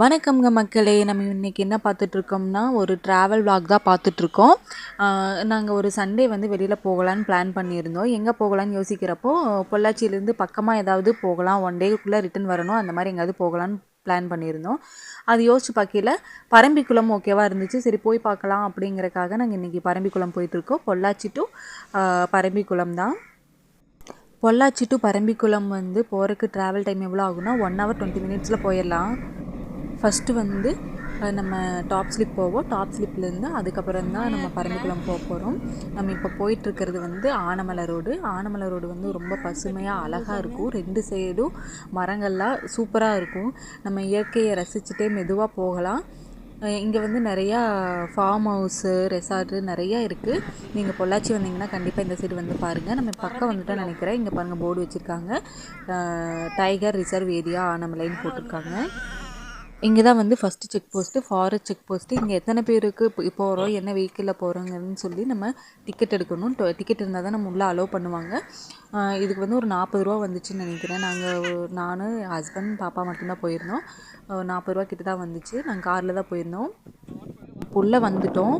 வணக்கம்ங்க மக்களே. நம்ம இன்னைக்கு என்ன பார்த்துட்ருக்கோம்னா ஒரு ட்ராவல் vlog தான் பார்த்துட்ருக்கோம். நாங்கள் ஒரு சண்டே வந்து வெளியில் போகலான்னு பிளான் பண்ணியிருந்தோம். எங்கே போகலான்னு யோசிக்கிறப்போ பொள்ளாச்சியிலேருந்து பக்கமாக ஏதாவது போகலாம் ஒன் டேக்குள்ளே ரிட்டன் வரணும் அந்த மாதிரி எங்கேயாவது போகலான்னு பிளான் பண்ணியிருந்தோம். அது யோசிச்சு பார்க்கல. பரம்பிக்குளம் ஓகேவாக இருந்துச்சு. சரி போய் பார்க்கலாம் அப்படிங்கிறக்காக நாங்கள் இன்றைக்கி பரம்பிக்குளம் போயிட்டுருக்கோம் பொள்ளாச்சி டு பரம்பிக்குளம் தான். பொள்ளாச்சி டு பரம்பிக்குளம் வந்து போகிறதுக்கு ட்ராவல் டைம் எவ்வளோ ஆகுனா ஒன் ஹவர் டுவெண்ட்டி மினிட்ஸில் போயிடலாம். ஃபஸ்ட்டு வந்து நம்ம டாப் ஸ்லிப் போவோம். டாப் ஸ்லிப்லேருந்து அதுக்கப்புறம் தான் நம்ம பரம்பிக்குளம் போக போகிறோம் நம்ம இப்போ போயிட்டுருக்கிறது வந்து ஆனமலை ரோடு. ஆனமலை ரோடு வந்து ரொம்ப பசுமையாக அழகாக இருக்கும். ரெண்டு சைடும் மரங்கள்லாம் சூப்பராக இருக்கும். நம்ம இயற்கையை ரசிச்சுட்டே மெதுவாக போகலாம். இங்கே வந்து நிறையா ஃபார்ம் ஹவுஸு ரெசார்ட்டு நிறையா இருக்குது நீங்கள் பொள்ளாச்சி வந்தீங்கன்னா கண்டிப்பாக இந்த சைடு வந்து பாருங்கள் நம்ம பக்கம் வந்துட்டோம்னு நினைக்கிறேன். இங்கே பாருங்கள் போர்டு வச்சுருக்காங்க. டைகர் ரிசர்வ் ஏரியா ஆனமலைன்னு போட்டிருக்காங்க. இங்கே தான் வந்து first check post forest check post இங்கே எத்தனை பேருக்கு இப்போ போகிறோம் என்ன வெஹிக்கிளில் போகிறோங்கன்னு சொல்லி நம்ம டிக்கெட் எடுக்கணும். டிக்கெட் இருந்தால் தான் நம்ம உள்ளே அலோவ் பண்ணுவாங்க. இதுக்கு வந்து ஒரு நாற்பது ரூபா வந்துச்சுன்னு நினைக்கிறேன். நாங்கள் நான் ஹஸ்பண்ட் பாப்பா மட்டும்தான் போயிருந்தோம். நாற்பது ரூபா கிட்ட தான் வந்துச்சு நாங்கள் காரில் தான் போயிருந்தோம். உள்ளே வந்துட்டோம்.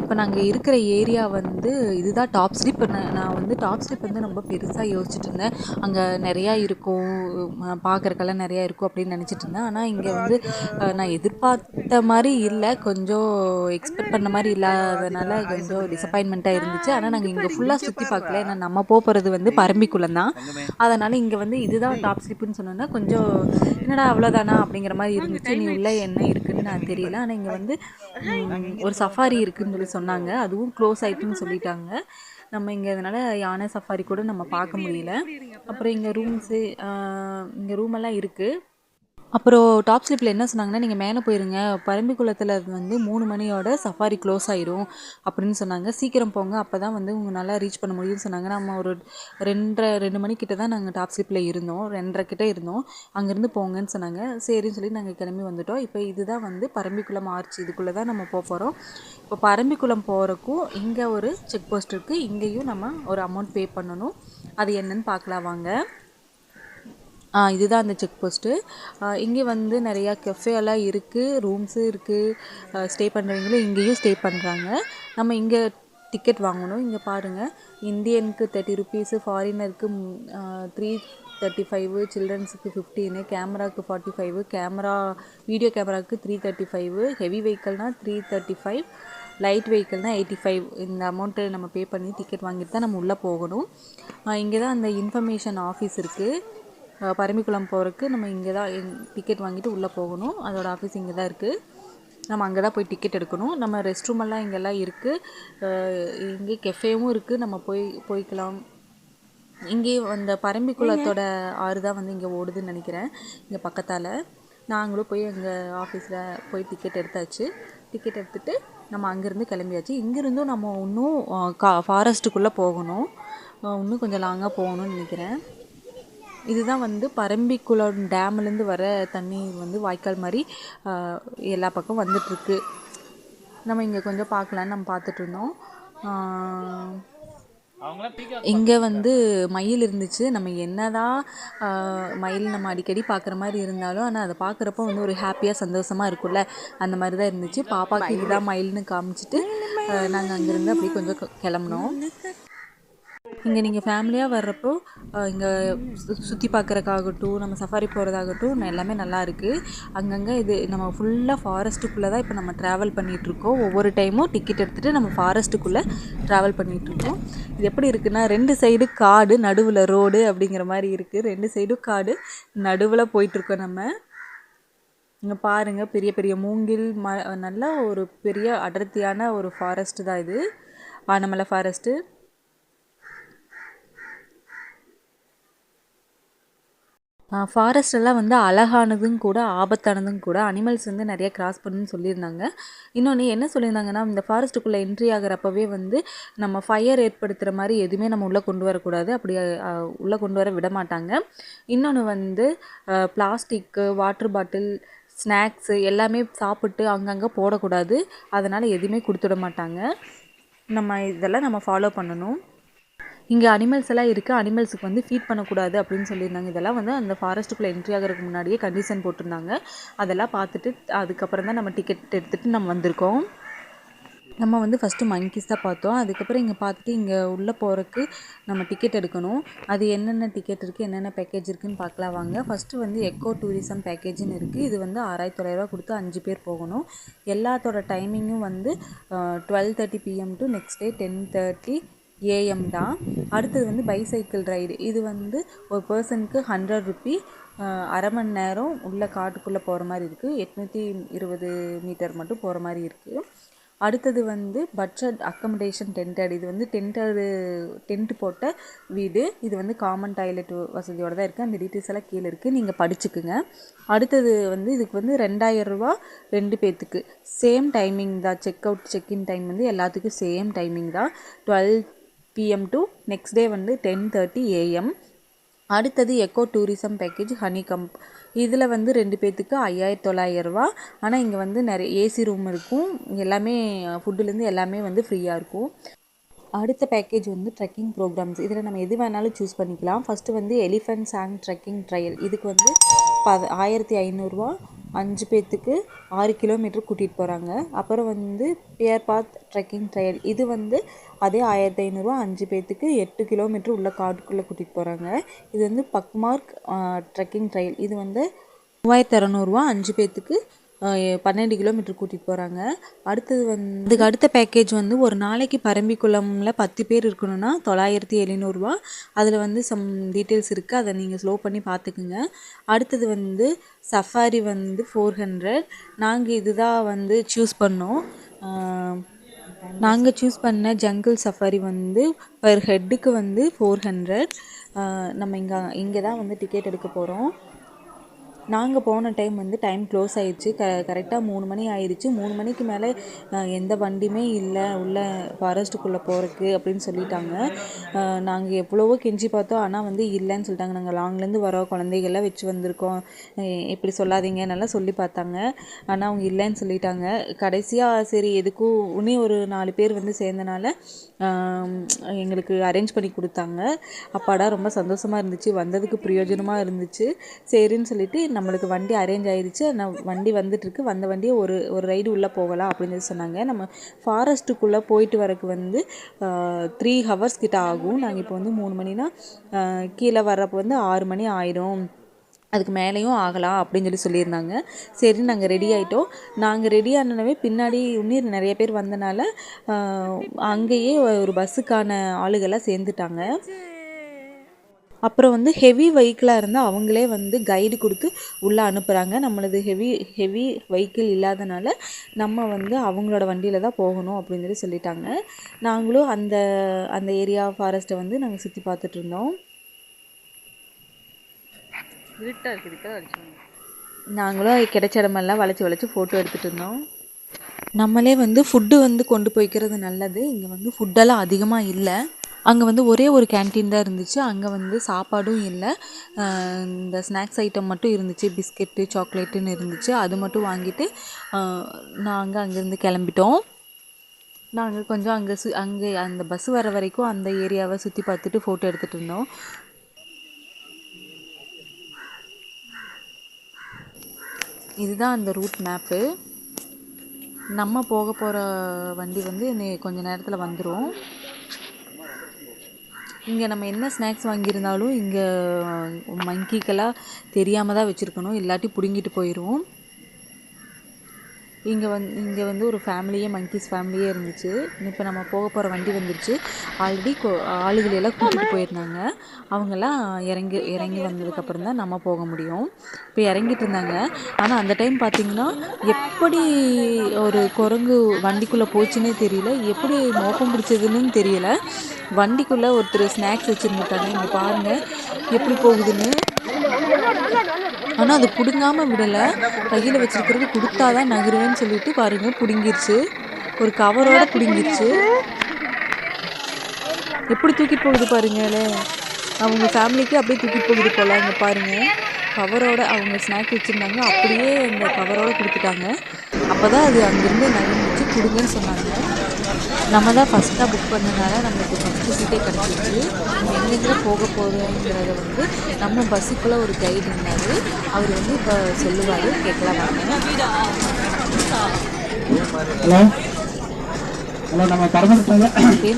இப்போ நாங்கள் இருக்கிற ஏரியா வந்து இதுதான் டாப் ஸ்லிப் நான் வந்து டாப் ஸ்லிப் வந்து ரொம்ப பெருசாக யோசிச்சுட்டு இருந்தேன். அங்கே நிறையா இருக்கும். பார்க்குறக்கெல்லாம் நிறையா இருக்கும் அப்படின்னு நினச்சிட்டு இருந்தேன். ஆனால் இங்கே வந்து நான் எதிர்பார்த்த மாதிரி இல்லை. கொஞ்சம் எக்ஸ்பெக்ட் பண்ண மாதிரி இல்லாதனால கொஞ்சம் டிசப்பாயின்மெண்ட்டாக இருந்துச்சு. ஆனால் நாங்கள் இங்கே ஃபுல்லாக சுற்றி பார்க்கல. ஏன்னா நம்ம போகிறது வந்து பரம்பிக்குளம் தான். அதனால் இங்கே வந்து இதுதான் டாப் ஸ்லிப்புன்னு சொன்னோன்னா கொஞ்சம் என்னடா அவ்வளோதானா அப்படிங்கிற மாதிரி இருந்துச்சு. நீ உள்ளே என்ன இருக்குது என்னன்னு நான் தெரியல. ஆனால் இங்கே வந்து ஒரு சஃபாரி இருக்குதுன்னு சொல்லி சொன்னாங்க. அதுவும் க்ளோஸ் ஆயிட்டுன்னு சொல்லிட்டாங்க. நம்ம இங்கே அதனால் யானை சஃபாரி கூட நம்ம பார்க்க முடியல. அப்புறம் இங்கே ரூம்ஸு இங்கே ரூமெல்லாம் இருக்குது அப்புறம் டாப் ஸ்லிப்பில் என்ன சொன்னாங்கன்னா நீங்கள் மேலே போயிருங்க. பரம்பிக்குளத்தில் வந்து மூணு மணியோட சஃபாரி க்ளோஸ் ஆயிரும். அப்படின்னு சொன்னாங்க. சீக்கிரம் போங்க. அப்போ தான் வந்து உங்களால் ரீச் பண்ண முடியும்னு சொன்னாங்க. நம்ம ஒரு ரெண்டரை ரெண்டு மணிக்கிட்ட தான் நாங்கள் டாப் ஸ்லிப்பில் இருந்தோம். ரெண்டரை கிட்ட இருந்தோம். அங்கேருந்து போங்கன்னு சொன்னாங்க. சரின்னு சொல்லி நாங்கள் கிளம்பி வந்துட்டோம். இப்போ இதுதான் வந்து பரம்பிக்குளம் ஆர்ச். இதுக்குள்ளே தான் நம்ம போக போகிறோம் இப்போ பரம்பிக்குளம் போகிறக்கும் இங்கே ஒரு செக் போஸ்ட் இருக்குது இங்கேயும் நம்ம ஒரு அமௌண்ட் பே பண்ணணும். அது என்னன்னு பார்க்கலாம் வாங்க. இதுதான் அந்த செக் போஸ்ட்டு. இங்கே வந்து நிறையா கெஃபே எல்லாம் இருக்குது ரூம்ஸு இருக்குது ஸ்டே பண்ணுறவங்களும் இங்கேயும் ஸ்டே பண்ணுறாங்க நம்ம இங்கே டிக்கெட் வாங்கணும். இங்கே பாருங்கள் இந்தியனுக்கு தேர்ட்டி ருபீஸு ஃபாரினருக்கு த்ரீ தேர்ட்டி ஃபைவு சில்ட்ரன்ஸுக்கு ஃபிஃப்டீனு கேமராவுக்கு ஃபார்ட்டி ஃபைவு கேமரா வீடியோ கேமராவுக்கு த்ரீ தேர்ட்டி ஃபைவு ஹெவி வெஹிக்கல்னால் த்ரீ தேர்ட்டி ஃபைவ் லைட் வெஹிக்கல்னால் எயிட்டி ஃபைவ் இந்த அமௌண்ட்டை நம்ம பே பண்ணி டிக்கெட் வாங்கிட்டு தான் நம்ம உள்ளே போகணும். இங்கே தான் அந்த இன்ஃபர்மேஷன் ஆஃபீஸ் இருக்குது பரமிக்குளம் போகிறதுக்கு நம்ம இங்கே தான் டிக்கெட் வாங்கிட்டு உள்ளே போகணும். அதோடய ஆஃபீஸ் இங்கே தான் இருக்குது நம்ம அங்கே தான் போய் டிக்கெட் எடுக்கணும். நம்ம ரெஸ்ட் ரூம் எல்லாம் இங்கெல்லாம் இருக்குது இங்கே கெஃபேவும் இருக்குது நம்ம போய் போய்க்கலாம். இங்கே அந்த பரம்பிக்குளத்தோட ஆறு தான் வந்து இங்கே ஓடுதுன்னு நினைக்கிறேன். இங்கே பக்கத்தால். நாங்களும் போய் எங்கள் ஆஃபீஸில் போய் டிக்கெட் எடுத்தாச்சு. டிக்கெட் எடுத்துகிட்டு நம்ம அங்கேருந்து கிளம்பியாச்சு. இங்கேருந்தும் நம்ம இன்னும் கா ஃபாரஸ்ட்டுக்குள்ளே போகணும். இன்னும் கொஞ்சம் லாங்காக போகணும்னு நினைக்கிறேன். இதுதான் வந்து பரம்பிக்குளம் டேம்லேருந்து வர தண்ணி வந்து வாய்க்கால் மாதிரி எல்லா பக்கம் வந்துட்டுருக்கு. நம்ம இங்கே கொஞ்சம் பார்க்கலான்னு நம்ம பார்த்துட்டு இருந்தோம். இங்கே வந்து மயில் இருந்துச்சு. நம்ம என்னதான் மயில் நம்ம அடிக்கடி பார்க்குற மாதிரி இருந்தாலும் ஆனால் அதை பார்க்குறப்போ வந்து ஒரு ஹாப்பியாக சந்தோஷமாக இருக்கும்ல. அந்த மாதிரி தான் இருந்துச்சு. பாப்பாக்கு இதுதான் மயில்னு காமிச்சிட்டு நாங்கள் அங்கேருந்து அப்படியே கொஞ்சம் கிளம்புனோம். இங்கே நீங்கள் ஃபேமிலியாக வர்றப்போ இங்கே சுற்றி பார்க்குறக்காகட்டும் நம்ம சஃபாரி போகிறதாகட்டும் எல்லாமே நல்லா இருக்குது அங்கங்கே இது நம்ம ஃபுல்லாக ஃபாரஸ்ட்டுக்குள்ளே தான் இப்போ நம்ம ட்ராவல் பண்ணிகிட்ருக்கோம் ஒவ்வொரு டைமும் டிக்கெட் எடுத்துகிட்டு நம்ம ஃபாரஸ்ட்டுக்குள்ளே ட்ராவல் பண்ணிகிட்ருக்கோம் இது எப்படி இருக்குன்னா ரெண்டு சைடு காடு நடுவில் ரோடு அப்படிங்கிற மாதிரி இருக்குது ரெண்டு சைடும் காடு நடுவில் போயிட்டுருக்கோம் நம்ம. இங்கே பாருங்கள் பெரிய பெரிய மூங்கில் ம நல்ல ஒரு பெரிய அடர்த்தியான ஒரு ஃபாரஸ்ட்டு தான் இது. ஆனமலை ஃபாரஸ்ட்டு ஃபாரஸ்ட் எல்லாம் வந்து அழகானதும் கூட ஆபத்தானதும் கூட அனிமல்ஸ் வந்து நிறைய கிராஸ் பண்ணுன்னு சொல்லியிருந்தாங்க. இன்னொன்று என்ன சொல்லியிருந்தாங்கன்னா இந்த ஃபாரஸ்ட்டுக்குள்ளே என்ட்ரி ஆகிறப்பவே வந்து நம்ம ஃபயர் ஏற்படுத்துகிற மாதிரி எதுவுமே நம்ம உள்ளே கொண்டு வரக்கூடாது. அப்படி உள்ளே கொண்டு வர விட மாட்டாங்க. இன்னொன்று வந்து பிளாஸ்டிக்கு வாட்டர் பாட்டில் ஸ்நாக்ஸு எல்லாமே சாப்பிட்டு அங்கங்கே போடக்கூடாது. அதனால் எதுவுமே கொடுத்துட மாட்டாங்க. நம்ம இதெல்லாம் நம்ம ஃபாலோ பண்ணணும். இங்கே அனிமல்ஸ் எல்லாம் இருக்குது அனிமல்ஸுக்கு வந்து ஃபீட் பண்ணக்கூடாது அப்படின்னு சொல்லியிருந்தாங்க. இதெல்லாம் வந்து அந்த ஃபாரஸ்ட்டுக்குள்ளே என்ட்ரி ஆகிறதுக்கு முன்னாடியே கண்டிஷன் போட்டிருந்தாங்க. அதெல்லாம் பார்த்துட்டு அதுக்கப்புறம் தான் நம்ம டிக்கெட் எடுத்துகிட்டு நம்ம வந்திருக்கோம். நம்ம வந்து ஃபஸ்ட்டு மங்கிஸ் தான் பார்த்தோம். அதுக்கப்புறம் இங்கே பார்த்துட்டு இங்கே உள்ளே போகிறதுக்கு நம்ம டிக்கெட் எடுக்கணும். அது என்னென்ன டிக்கெட் இருக்குது என்னென்ன பேக்கேஜ் இருக்குதுன்னு பார்க்கலாம் வாங்க. ஃபஸ்ட்டு வந்து எக்கோ டூரிசம் பேக்கேஜ்னு இருக்குது இது வந்து ஆறாயிரத்தி தொள்ளாயிரரூவா கொடுத்து அஞ்சு பேர் போகணும். எல்லாத்தோட டைமிங்கும் வந்து twelve thirty PM to next day ten thirty AM தான். அடுத்தது வந்து பைசைக்கிள் ரைடு இது வந்து ஒரு பர்சனுக்கு ஹண்ட்ரட் ருப்பி அரை மணி நேரம் உள்ள காட்டுக்குள்ளே போகிற மாதிரி இருக்குது எட்நூற்றி இருபது மீட்டர் மட்டும் போகிற மாதிரி இருக்குது அடுத்தது வந்து பட்ஜெட் அக்கமடேஷன் டென்டட் இது வந்து டென்டடு டென்ட் போட்ட வீடு. இது வந்து காமன் டாய்லெட் வசதியோடு தான் இருக்குது அந்த டீட்டெயில்ஸ் எல்லாம் கீழே இருக்குது நீங்கள் படிச்சுக்குங்க. அடுத்தது வந்து இதுக்கு வந்து ரெண்டாயிரரூபா ரெண்டு பேர்த்துக்கு சேம் டைமிங் தான். Check out check in time வந்து எல்லாத்துக்கும் சேம் டைமிங் தான். Twelve PM to next day வந்து டென் தேர்ட்டி ஏஎம் அடுத்தது eco tourism package honey comb இதில் வந்து ரெண்டு பேர்த்துக்கு ஐயாயிரத்தி தொள்ளாயிரரூவா ஆனால் இங்கே வந்து நிறைய ஏசி ரூம் இருக்கும். எல்லாமே ஃபுட்டுலேருந்து எல்லாமே வந்து ஃப்ரீயாக இருக்கும். அடுத்த பேக்கேஜ் வந்து ட்ரெக்கிங் ப்ரோக்ராம்ஸ் இதில் நம்ம எது வேணாலும் சூஸ் பண்ணிக்கலாம். ஃபஸ்ட்டு வந்து எலிஃபென்ட் சாங் ட்ரெக்கிங் ட்ரையல் இதுக்கு வந்து ப ஆயிரத்தி ஐநூறுரூவா அஞ்சு பேர்த்துக்கு ஆறு கிலோமீட்டர் கூட்டிகிட்டு போகிறாங்க அப்புறம் வந்து பியர் பாத் ட்ரெக்கிங் ட்ரையல். இது வந்து அதே ஆயிரத்தி ஐநூறுரூவா அஞ்சு பேர்த்துக்கு எட்டு கிலோமீட்டர் உள்ள காட்டுக்குள்ளே கூட்டிகிட்டு போகிறாங்க இது வந்து பக்மார்க் ட்ரெக்கிங் ட்ரையல். இது வந்து மூவாயிரத்தி இரநூறுவா அஞ்சு பேர்த்துக்கு பன்னெண்டு கிலோமீட்டர் கூட்டிகிட்டு போகிறாங்க அடுத்தது வந்து இதுக்கு அடுத்த பேக்கேஜ் வந்து ஒரு நாளைக்கு பரம்பிக்குளமில் பத்து பேர் இருக்கணும்னா தொள்ளாயிரத்தி எழுநூறுவா அதில் வந்து சம் டீட்டெயில்ஸ் இருக்குது அதை நீங்கள் ஸ்லோ பண்ணி பார்த்துக்குங்க அடுத்தது வந்து சஃபாரி வந்து ஃபோர் ஹண்ட்ரட் நாங்கள் இதுதான் வந்து சூஸ் பண்ணோம். நாங்கள் சூஸ் பண்ண ஜங்கிள் சஃபாரி வந்து பர் ஹெட்டுக்கு வந்து ஃபோர் ஹண்ட்ரட் நம்ம இங்கே இங்கே தான் வந்து டிக்கெட் எடுக்க போகிறோம் நாங்கள் போன டைம் வந்து டைம் க்ளோஸ் ஆயிடுச்சு. க கரெக்டாக மூணு மணி ஆயிடுச்சு. மூணு மணிக்கு மேலே எந்த வண்டியுமே இல்லை. உள்ள ஃபாரஸ்ட்டுக்குள்ளே போகிறதுக்கு அப்படின்னு சொல்லிட்டாங்க. நாங்கள் எவ்வளவோ கெஞ்சி பார்த்தோம். ஆனால் வந்து இல்லைன்னு சொல்லிட்டாங்க. நாங்கள் லாங்லேருந்து வரோம் குழந்தைகள்லாம் வச்சு வந்திருக்கோம். இப்படி சொல்லாதீங்க நல்லா சொல்லி பார்த்தாங்க. ஆனால் அவங்க இல்லைன்னு சொல்லிட்டாங்க. கடைசியாக சரி எதுக்கும் இன்னும் ஒரு நாலு பேர் வந்து சேர்ந்தனால எங்களுக்கு அரேஞ்ச் பண்ணி கொடுத்தாங்க. அப்பாடா ரொம்ப சந்தோஷமாக இருந்துச்சு. வந்ததுக்கு பிரயோஜனமாக இருந்துச்சு. சரின்னு சொல்லிட்டு நம்மளுக்கு வண்டி அரேஞ்ச் ஆயிடுச்சு நான் வண்டி வந்துட்டுருக்கு. வந்த வண்டியை ஒரு ஒரு ரைடு உள்ளே போகலாம் அப்படின்னு சொல்லி சொன்னாங்க. நம்ம ஃபாரஸ்ட்டுக்குள்ளே போயிட்டு வரக்கு வந்து த்ரீ ஹவர்ஸ் கிட்ட ஆகும். நாங்கள் இப்போ வந்து மூணு மணினா கீழே வர்றப்போ வந்து ஆறு மணி ஆயிடும். அதுக்கு மேலேயும் ஆகலாம் அப்படின்னு சொல்லி சொல்லியிருந்தாங்க. சரி நாங்கள் ரெடி ஆகிட்டோம் நாங்கள் ரெடி ஆனவே பின்னாடி இன்னும் நிறைய பேர் வந்தனால அங்கேயே ஒரு பஸ்ஸுக்கான ஆளுகள்லாம் சேர்ந்துட்டாங்க. அப்புறம் வந்து ஹெவி வெஹிக்கிளாக இருந்தால் அவங்களே வந்து கைடு கொடுத்து உள்ளே அனுப்புகிறாங்க நம்மளது ஹெவி ஹெவி வெஹிக்கிள் இல்லாதனால நம்ம வந்து அவங்களோட வண்டியில் தான் போகணும் அப்படின்னு சொல்லி சொல்லிட்டாங்க. நாங்களும் அந்த அந்த ஏரியா ஃபாரஸ்ட்டை வந்து நாங்கள் சுற்றி பார்த்துட்டு இருந்தோம். இருட்டாக இருக்குது நாங்களும் கிடைச்ச இடமெல்லாம் வளைச்சி வளைச்சி ஃபோட்டோ எடுத்துகிட்டு இருந்தோம். நம்மளே வந்து ஃபுட்டு வந்து கொண்டு போய்க்கிறது நல்லது. இங்கே வந்து ஃபுட்டெல்லாம் அதிகமாக இல்லை. அங்கே வந்து ஒரே ஒரு கேன்டீன் தான் இருந்துச்சு. அங்கே வந்து சாப்பாடும் இல்லை. இந்த ஸ்நாக்ஸ் ஐட்டம் மட்டும் இருந்துச்சு. பிஸ்கெட்டு சாக்லேட்டுன்னு இருந்துச்சு. அது மட்டும் வாங்கிட்டு நாங்கள் அங்கேருந்து கிளம்பிட்டோம். நாங்கள் கொஞ்சம் அங்கே சு அங்கே அந்த பஸ் வர வரைக்கும் அந்த ஏரியாவை சுற்றி பார்த்துட்டு ஃபோட்டோ எடுத்துகிட்டு இருந்தோம். இதுதான் அந்த ரூட் மேப்பு நம்ம போக போகிற வண்டி வந்து கொஞ்சம் நேரத்தில் வந்துடும் இங்கே நம்ம என்ன ஸ்நாக்ஸ் வாங்கியிருந்தாலும் இங்கே மங்கிக்கெல்லாம் தெரியாமல் தான் வச்சுருக்கணும். இல்லாட்டி பிடுங்கிட்டு போயிடும் இங்கே வந்து இங்கே வந்து ஒரு ஃபேமிலியே மங்கீஸ் ஃபேமிலியே இருந்துச்சு. இப்போ நம்ம போக போகிற வண்டி வந்துருச்சு. ஆல்ரெடி ஆளுகளெல்லாம் கூட்டிகிட்டு போயிருந்தாங்க. அவங்கெல்லாம் இறங்கி இறங்கி வந்ததுக்கப்புறம் தான் நம்ம போக முடியும். இப்போ இறங்கிட்டு இருந்தாங்க. ஆனால் அந்த டைம் பார்த்திங்கன்னா எப்படி ஒரு குரங்கு வண்டிக்குள்ளே போச்சுன்னே தெரியல. எப்படி மோப்பம் பிடிச்சதுன்னு தெரியல. வண்டிக்குள்ளே ஒருத்தர் ஸ்நாக்ஸ் வச்சுருந்துட்டாங்க. இங்கே பாருங்கள் எப்படி போகுதுன்னு. ஆனால் அது பிடுங்காமல் விடலை. கையில் வச்சுருக்கிறது கொடுத்தா தான் நகருவேன்னு சொல்லிட்டு பாருங்கள் பிடுங்கிருச்சு. ஒரு கவரோட பிடுங்கிருச்சு. எப்படி தூக்கிட்டு போகுது பாருங்களே அவங்க ஃபேமிலிக்கு அப்படியே தூக்கிட்டு போகுது போல அங்கே பாருங்கள் கவரோட அவங்க ஸ்நாக்ஸ் வச்சுருந்தாங்க. அப்படியே அந்த கவரோட கொடுத்துட்டாங்க. அப்போ தான் அது அங்கேருந்து நகர்ந்துச்சு கொடுங்கன்னு சொன்னாங்க. நம்ம தான் ஃபஸ்ட்டாக புக் பண்ணனால நம்மளுக்கு ஃபஸ்ட்டு சீட்டே கிடச்சிச்சு எங்கெங்கே போக போகிறோங்கிறத வந்து நம்ம பஸ்ஸுக்குள்ளே ஒரு கைடு இருந்தார். அவர் வந்து இப்போ சொல்லுவார். கேட்கலாம் ஹலோ. ஹலோ நம்ம பரமத்துக்காக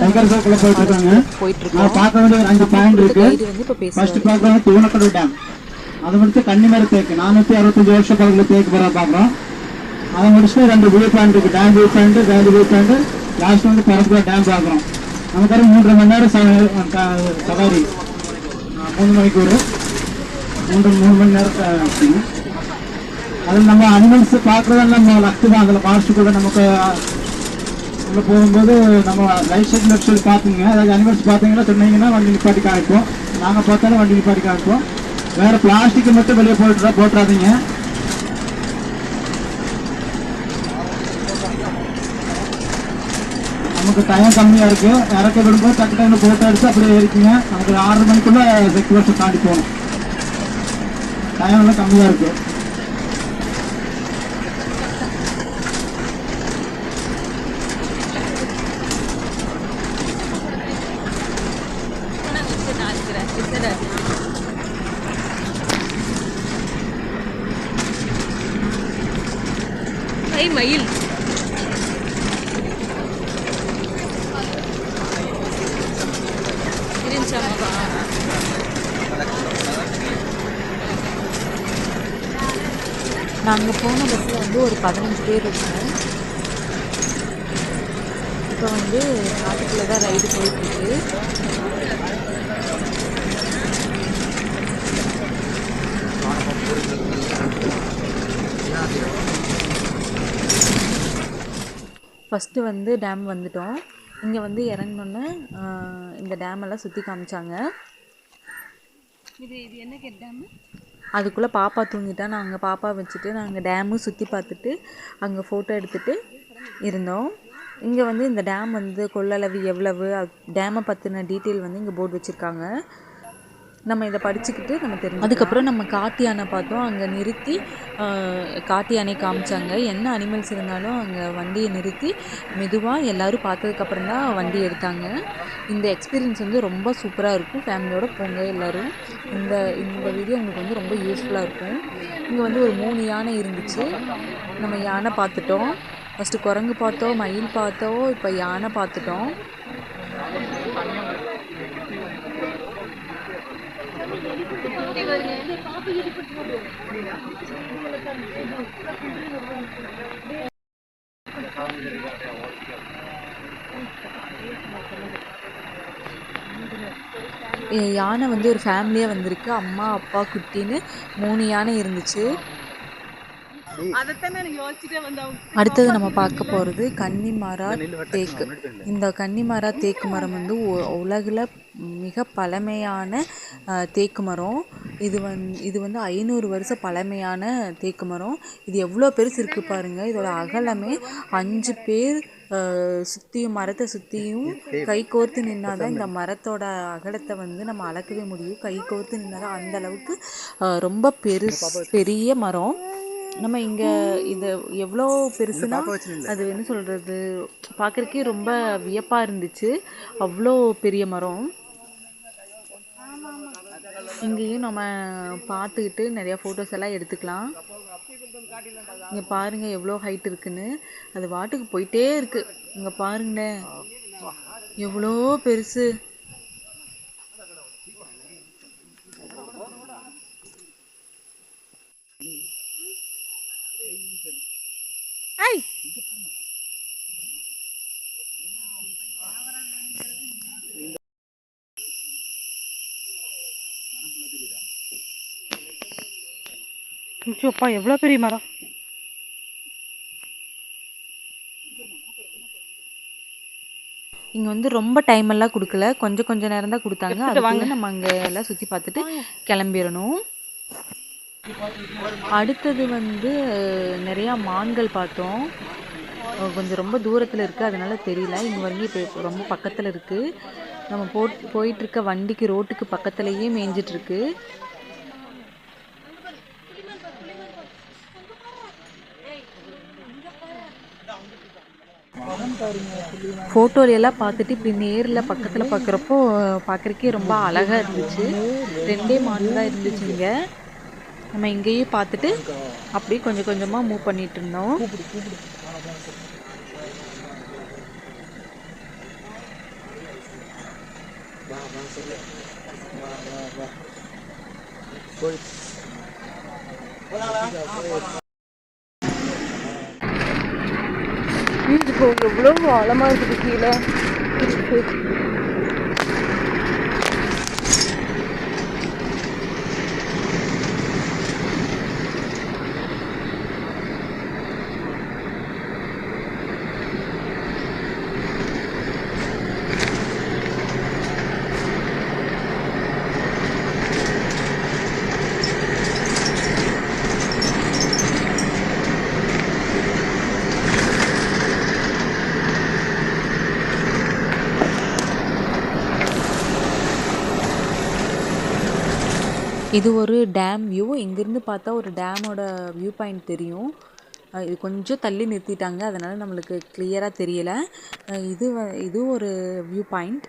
டைகர் சர்க்கிள் போயிட்டு இருக்காங்க. போயிட்டுருக்கோம் நான் பார்க்க வேண்டிய அஞ்சு பாயிண்ட் இருக்கு. வந்து ஃபர்ஸ்ட் பார்க்கறது தூணக்கடை டேம் அது முடிச்சு கன்னிமர தேக்கு. நானூற்றி அறுபத்தஞ்சு வருஷம் பக்கத்தில் தேக்கு வர பார்க்குறோம். அதை முடிச்சுட்டு ரெண்டு வியூ பாயிண்ட் இருக்கு. Dam view point valley view point last வந்து பரம்பரை டேம் பார்க்குறோம் நமக்கு வரும் மூன்றரை மணி நேரம் சவாரி. மூணு மணிக்கு ஒரு மூன்று மூணு மணி நேரம் ஆ, அதில் நம்ம அனிமல்ஸ் பார்க்குறது நம்ம லக்கு தான். அதில் மாஸ்டர் கூட நமக்கு உள்ள போகும்போது நம்ம லைஃப் செட் லெஃப்ட் சைடு பார்த்துங்க அதாவது அனிமல்ஸ் பார்த்தீங்கன்னா சொன்னீங்கன்னா வண்டி நிப்பாட்டி காமிப்போம். நாங்கள் பார்த்தாலும் வண்டி நிப்பாட்டி காமிப்போம். வேறு பிளாஸ்டிக்கை மட்டும் வெளியே போட்டுறா போட்டுறாதீங்க. நமக்கு டைம் கம்மியாக இருக்கு. இறக்க விடும்போது டக்கு டைமில் போட்டோ எடுத்து அப்படியே ஏறிக்குங்க நமக்கு ஆறு ஆறரை மணிக்குள்ள செக் தாண்டி போகணும். டைம் எல்லாம் கம்மியாக இருக்கு ஐ மயில் இருந்துச்சாமாப்பா நாங்கள் போன பஸ்ஸில் வந்து ஒரு பதினஞ்சு பேர் இருக்கோம் இப்போ வந்து காட்டுக்குள்ளே தான் ரைடு போயிட்டுருக்கு. ஃபஸ்ட்டு வந்து டேம் வந்துட்டோம். இங்கே வந்து இறங்கினோன்னே இந்த டேமெல்லாம் சுற்றி காமிச்சாங்க. இது இது என்ன டேமு அதுக்குள்ளே பாப்பா தூங்கிட்டா. நாங்கள் பாப்பா வச்சுட்டு நாங்கள் டேமும் சுற்றி பார்த்துட்டு அங்கே ஃபோட்டோ எடுத்துட்டு இருந்தோம். இங்கே வந்து இந்த டேம் வந்து கொள்ளளவு எவ்வளவு டேமை பற்றின டீட்டெயில் வந்து இங்கே போர்டு வச்சுருக்காங்க. நம்ம இதை படிச்சுக்கிட்டு நம்ம தெரியும் அதுக்கப்புறம் நம்ம காட்டு யானை பார்த்தோம். அங்கே நிறுத்தி காட்டு யானை காமிச்சாங்க. என்ன அனிமல்ஸ் இருந்தாலும் அங்கே வண்டியை நிறுத்தி மெதுவாக எல்லோரும் பார்த்ததுக்கப்புறம் தான் வண்டி எடுத்தாங்க. இந்த எக்ஸ்பீரியன்ஸ் வந்து ரொம்ப சூப்பராக இருக்கும். ஃபேமிலியோடு போங்க எல்லோரும். இந்த இந்த வீடியோ உங்களுக்கு வந்து ரொம்ப யூஸ்ஃபுல்லாக இருக்கும். இங்கே வந்து ஒரு மூணு யானை இருந்துச்சு. நம்ம யானை பார்த்துட்டோம். ஃபஸ்ட்டு குரங்கு பார்த்தோம் மயில் பார்த்தோம் இப்போ யானை பார்த்துட்டோம். யானை வந்து ஒரு ஃபேமிலியாக வந்திருக்கு. அம்மா அப்பா குட்டின்னு மூணு யானை இருந்துச்சு. அடுத்தது நம்ம பார்க்க போகிறது கன்னிமரா தேக்கு. இந்த கன்னிமரா தேக்கு மரம் வந்து உலகில் மிக பழமையான தேக்கு மரம். இது வந் இது வந்து ஐநூறு வருஷம் பழமையான தேக்கு மரம். இது எவ்வளோ பெருசு இருக்குது பாருங்கள் இதோட அகலமே அஞ்சு பேர் சுற்றியும் மரத்தை சுற்றியும் கை கோர்த்து நின்னாதான் இந்த மரத்தோட அகலத்தை வந்து நம்ம அளக்கவே முடியும். கை கோர்த்து நின்னாதான் அந்த அளவுக்கு ரொம்ப பெருசு பெரிய மரம். நம்ம இங்கே இது எவ்வளோ பெருசுனா அது என்ன சொல்கிறது பார்க்குறக்கே ரொம்ப வியப்பாக இருந்துச்சு. அவ்வளோ பெரிய மரம். இங்கேயும் நம்ம பார்த்துக்கிட்டு நிறையா ஃபோட்டோஸ் எல்லாம் எடுத்துக்கலாம். இங்கே பாருங்கள் எவ்வளோ ஹைட் இருக்குன்னு. அது வாட்டுக்கு போயிட்டே இருக்கு. இங்கே பாருங்களேன். எவ்வளோ பெருசு. ஐ அப்பா எவ்வளோ பெரிய மரம்? இங்கே வந்து ரொம்ப டைம் எல்லாம் கொடுக்கல. கொஞ்சம் கொஞ்ச நேரம் தான் கொடுத்தாங்க. அதுக்குள்ள நம்ம அங்கே எல்லாம் சுற்றி பார்த்துட்டு கிளம்பிடணும். அடுத்தது வந்து நிறையா மான்கள் பார்த்தோம். கொஞ்சம் ரொம்ப தூரத்தில் இருக்குது அதனால தெரியல. இங்கே வந்து இப்போ ரொம்ப பக்கத்தில் இருக்குது நம்ம போட் போயிட்டுருக்க வண்டிக்கு ரோட்டுக்கு பக்கத்துலேயே மேய்ஞ்சிட்ருக்கு ஃபோட்டோல எல்லாம் பார்த்துட்டு இப்படி நேரில் பக்கத்தில் பார்க்குறப்போ பார்க்குறக்கே ரொம்ப அழகாக இருந்துச்சு. ரெண்டே மாடு தான் இருந்துச்சு இங்கே. நம்ம இங்கேயே பார்த்துட்டு அப்படியே கொஞ்சம் கொஞ்சமாக மூவ் பண்ணிட்டு இருந்தோம். இப்போ எவ்வளோ ஆழமாக இருக்குது கீழே. இது ஒரு டேம் வியூ இங்கேருந்து பார்த்தா ஒரு டேமோட வியூ பாயிண்ட் தெரியும். இது கொஞ்சம் தள்ளி நிறுத்திட்டாங்க. அதனால் நம்மளுக்கு கிளியராக தெரியல. இது வ- இது ஒரு வியூ பாயிண்ட்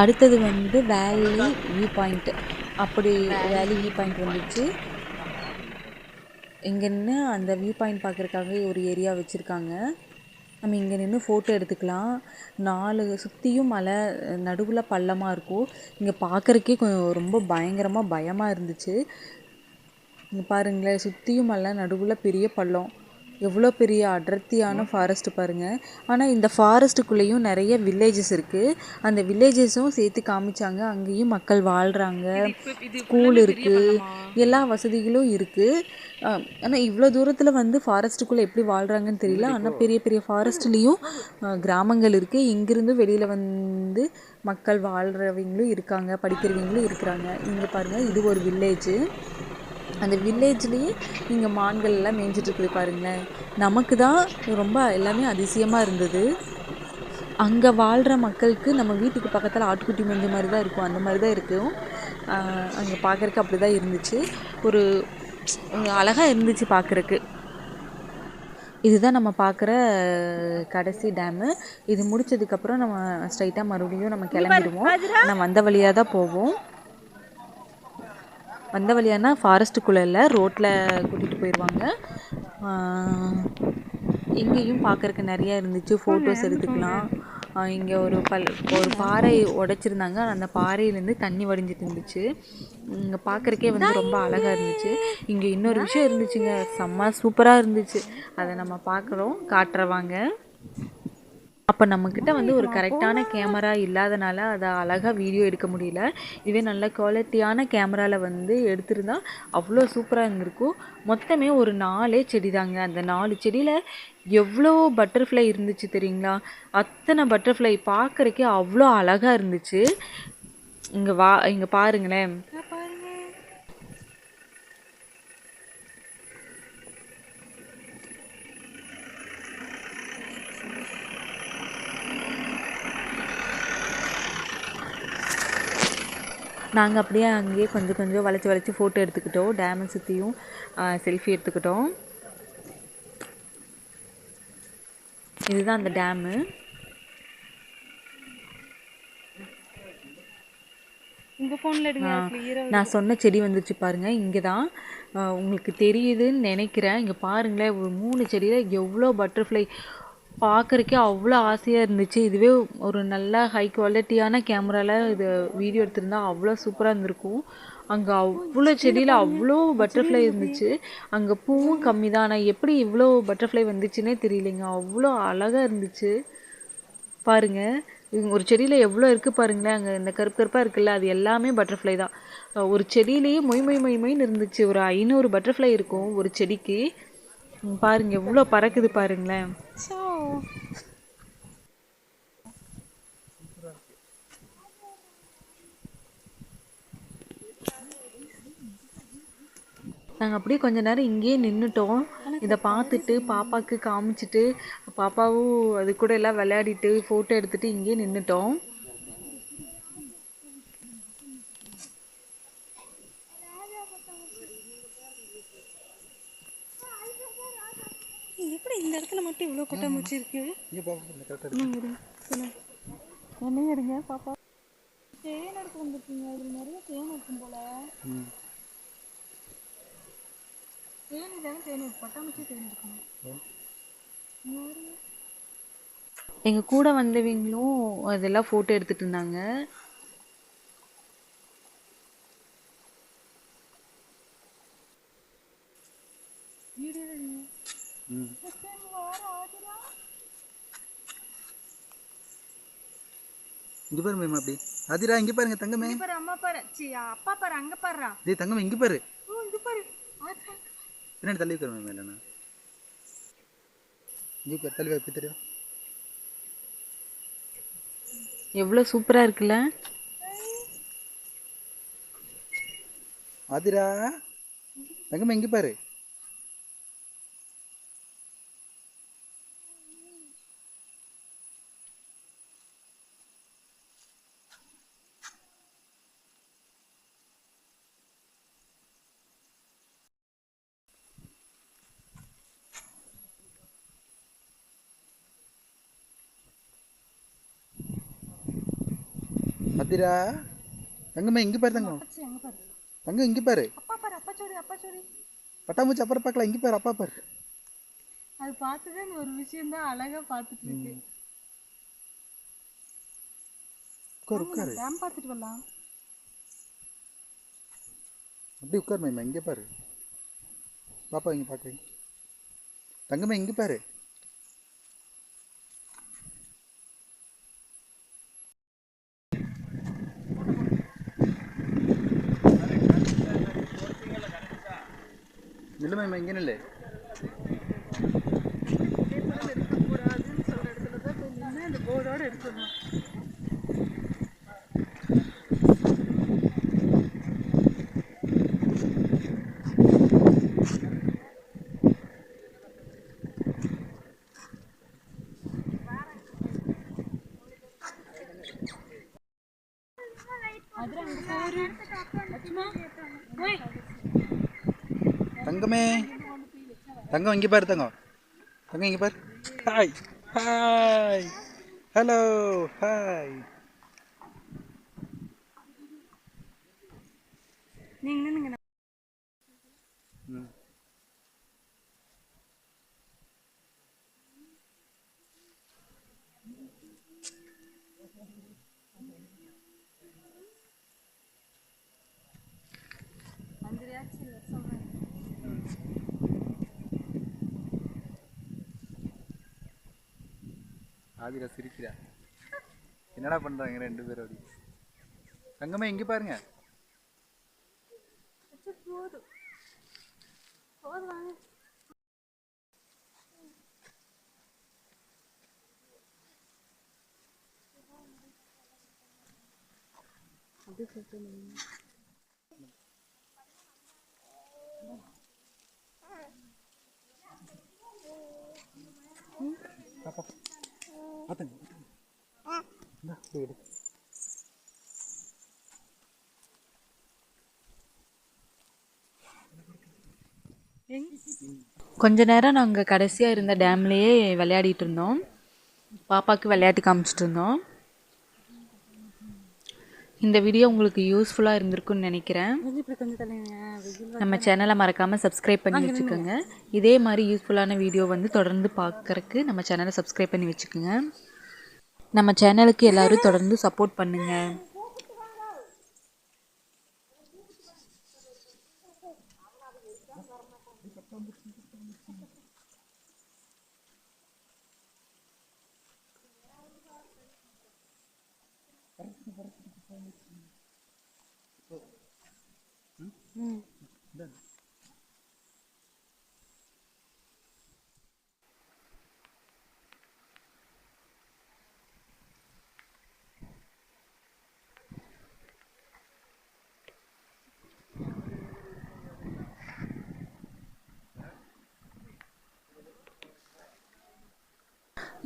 அடுத்தது வந்து வேலி வியூ பாயிண்ட் அப்படி வேலி வியூ பாயிண்ட் வந்துச்சு. இங்கே நின்று அந்த வியூ பாயிண்ட் பார்க்குறக்காக ஒரு ஏரியா வச்சுருக்காங்க. நம்ம இங்கே நின்று ஃபோட்டோ எடுத்துக்கலாம். நாலு சுற்றியும் மலை நடுவில் பள்ளமாக இருக்கும். இங்கே பார்க்குறக்கே கொஞ்சம் ரொம்ப பயங்கரமாக பயமாக இருந்துச்சு. இங்கே பாருங்களேன் சுற்றியும் மலை நடுவில் பெரிய பள்ளம். எவ்வளோ பெரிய அடர்த்தியான ஃபாரஸ்ட் பாருங்கள் ஆனால் இந்த ஃபாரஸ்ட்டுக்குள்ளேயும் நிறைய வில்லேஜஸ் இருக்குது அந்த வில்லேஜஸும் சேர்த்து காமிச்சாங்க. அங்கேயும் மக்கள் வாழ்கிறாங்க ஸ்கூல் இருக்குது எல்லா வசதிகளும் இருக்குது ஆனால் இவ்வளோ தூரத்தில் வந்து ஃபாரஸ்ட்டுக்குள்ளே எப்படி வாழ்கிறாங்கன்னு தெரியல. ஆனால் பெரிய பெரிய ஃபாரஸ்ட்லேயும் கிராமங்கள் இருக்குது இங்கிருந்து வெளியில் வந்து மக்கள் வாழ்கிறவங்களும் இருக்காங்க. படிக்கிறவங்களும் இருக்கிறாங்க. இங்கே பாருங்கள் இது ஒரு வில்லேஜு அந்த வில்லேஜ்லேயே இங்கே மான்கள் எல்லாம் மேய்ஞ்சிட்டு இருக்குது பாருங்களேன். நமக்கு தான் ரொம்ப எல்லாமே அதிசயமாக இருந்தது. அங்கே வாழ்கிற மக்களுக்கு நம்ம வீட்டுக்கு பக்கத்தில் ஆட்டுக்குட்டி மேய்ஞ்ச மாதிரி தான் இருக்கும். அந்த மாதிரி தான் இருக்கும் அங்கே பார்க்குறக்கு அப்படி தான் இருந்துச்சு. ஒரு அழகாக இருந்துச்சு பார்க்குறக்கு இதுதான் நம்ம பார்க்குற கடைசி டேமு இது முடிச்சதுக்கப்புறம் நம்ம ஸ்ட்ரைட்டாக மறுபடியும் நம்ம கிளம்பிடுவோம். நம்ம வந்த வழியாக தான் போவோம். வந்த வழியானா ஃபாரஸ்ட்டுக்குள்ளே இல்லை ரோட்டில் கூட்டிகிட்டு போயிடுவாங்க இங்கேயும் பார்க்குறக்கு நிறையா இருந்துச்சு ஃபோட்டோஸ் எடுத்துக்கலாம். இங்கே ஒரு பல் ஒரு பாறை உடைச்சிருந்தாங்க. அந்த பாறையிலேருந்து தண்ணி வடிஞ்சிட்டு இருந்துச்சு. இங்கே பார்க்குறக்கே வந்து ரொம்ப அழகாக இருந்துச்சு. இங்கே இன்னொரு விஷயம் இருந்துச்சுங்க செம்ம சூப்பராக இருந்துச்சு. அதை நம்ம பார்க்குறோம் காட்டுறவாங்க. அப்போ நம்மக்கிட்ட வந்து ஒரு கரெக்டான கேமரா இல்லாதனால அதை அழகாக வீடியோ எடுக்க முடியல. இதுவே நல்ல குவாலிட்டியான கேமராவில் வந்து எடுத்திருந்தால் அவ்வளோ சூப்பராக இருந்திருக்கும். மொத்தமே ஒரு நாலே செடி தாங்க அந்த நாலு செடியில் எவ்வளோ பட்டர்ஃப்ளை இருந்துச்சு தெரியுங்களா? அத்தனை பட்டர்ஃப்ளை பார்க்குறக்கே அவ்வளோ அழகாக இருந்துச்சு. இங்கே வா இங்கே பாருங்களேன். நாங்கள் அப்படியே அங்கேயே கொஞ்சம் கொஞ்சம் வளைச்சி வளைச்சி ஃபோட்டோ எடுத்துக்கிட்டோம். டேமை சுற்றியும் செல்ஃபி எடுத்துக்கிட்டோம். இதுதான் அந்த டேமு நான் சொன்ன செடி வந்துச்சு பாருங்க இங்கே தான் உங்களுக்கு தெரியுதுன்னு நினைக்கிறேன். இங்கே பாருங்களேன் ஒரு மூணு செடியில் எவ்வளோ பட்டர்ஃப்ளை பார்க்குறக்கே அவ்வளோ ஆசையாக இருந்துச்சு. இதுவே ஒரு நல்ல ஹை குவாலிட்டியான கேமராவில் இது வீடியோ எடுத்திருந்தா அவ்வளோ சூப்பராக இருந்திருக்கும். அங்கே அவ்வளோ செடியில் அவ்வளோ பட்டர்ஃப்ளை இருந்துச்சு. அங்கே பூவும் கம்மி தான் ஆனால் எப்படி இவ்வளோ பட்டர்ஃப்ளை வந்துச்சுன்னே தெரியலைங்க. அவ்வளோ அழகாக இருந்துச்சு. பாருங்கள் ஒரு செடியில் எவ்வளோ இருக்குது பாருங்களேன். அங்கே இந்த கருப்பு கருப்பாக இருக்குல்ல அது எல்லாமே பட்டர்ஃப்ளை தான். ஒரு செடியிலேயே மொய் மொய் மொய் மொய்ன்னு இருந்துச்சு. ஒரு ஐநூறு பட்டர்ஃப்ளை இருக்கும் ஒரு செடிக்கு. பாருங்க எவ்வளோ பறக்குது பாருங்களேன். நாங்கள் அப்படியே கொஞ்ச நேரம் இங்கேயே நின்றுட்டோம் இதை பார்த்துட்டு பாப்பாவுக்கு காமிச்சிட்டு பாப்பாவும் அது கூட எல்லாம் விளையாடிட்டு ஃபோட்டோ எடுத்துட்டு இங்கேயே நின்றுட்டோம் எப்படி இந்த இடத்துல மட்டும் இவ்வளோ கொட்டாம்பூச்சி இருக்கு. என்ன எடுங்க பாப்பா. தேன் எடுத்து வந்துருக்கீங்க. இதுல நிறைய தேன் இருக்கும் போல. தேன் இதான தேன்? இருக்கு பட்டாம்பூச்சி தேன் இருக்கணும் எங்கள் கூட வந்தவங்களும் அதெல்லாம் ஃபோட்டோ எடுத்துட்டு இருந்தாங்க. இங்க பாரு மேம் அப்படி. அதிரா இங்க பாருங்க தங்கமே. பாரு அம்மா பாரு. சி அப்பா பாரு அங்க பாருடா. டேய் தங்கமே இங்க பாரு. ஓ இங்க பாரு. பின்னாடி தள்ளி வைக்கிற மேம் இல்லைண்ணா இங்க பாரு தள்ளி வைப்பி தெரியும் எவ்வளோ சூப்பராக இருக்குல்ல? அதிரா. தங்கமே இங்க பாரு. அதிரா தங்கமே இங்க பாரு தங்கம். தங்கம் இங்க பாரு. அப்பா பாரு அப்பா சோடி அப்பா சோடி பட்டாம்பூச்சி அப்புறம் பார்க்கலாம். இங்க பாரு அப்பா பாரு. அது இந்த ஒரு விஷயம் தான் அழகா பார்த்துட்டு இருக்கு. உட்காரு உட்காரு. டேம் பார்த்துட்டு வரலாம். அப்படி உட்கார் மேம். இங்கே பாரு. பாப்பா இங்கே பார்க்குறீங்க தங்கமே இங்கே பாரு. இல்லை மேம் இங்கே இல்லை இந்த போர்டோட எடுத்துடணும் தங்கமே தங்கம் இங்கே பாரு தங்கம். தங்கம் இங்கே பாரு. ஹாய் ஹாய் ஹலோ ஹாய் நீங்க ஆதிரா சிரிக்கிறா. என்னடா பண்ணுறாங்க ரெண்டு பேரும் அப்படி? தங்கமே இங்கே பாருங்க. பார்த்துங்க எடு. கொஞ்ச நேரம் நாங்கள் கடைசியாக இருந்த டேம்லேயே விளையாடிட்டு இருந்தோம் பாப்பாவுக்கு விளையாட்டு காமிச்சிட்டு இருந்தோம் இந்த வீடியோ உங்களுக்கு யூஸ்ஃபுல்லாக இருந்திருக்குன்னு நினைக்கிறேன் நம்ம சேனலை மறக்காமல் சப்ஸ்கிரைப் பண்ணி வச்சுக்கோங்க இதே மாதிரி யூஸ்ஃபுல்லான வீடியோ வந்து தொடர்ந்து பார்க்கறக்கு நம்ம சேனலை சப்ஸ்கிரைப் பண்ணி வச்சுக்கோங்க நம்ம சேனலுக்கு எல்லாரும் தொடர்ந்து சப்போர்ட் பண்ணுங்கள்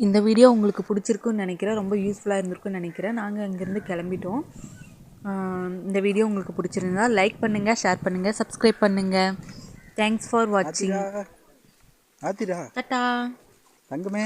இந்த வீடியோ உங்களுக்கு பிடிச்சிருக்குன்னு நினைக்கிறேன். ரொம்ப யூஸ்ஃபுல்லாக இருந்திருக்குன்னு நினைக்கிறேன். நாங்கள் இங்கேருந்து கிளம்பிட்டோம். இந்த வீடியோ உங்களுக்கு பிடிச்சிருந்தா லைக் பண்ணுங்கள் ஷேர் பண்ணுங்கள் சப்ஸ்கிரைப் பண்ணுங்கள் தேங்க்ஸ் ஃபார் வாட்சிங் ஆத்திரா டாட்டா தங்கமே.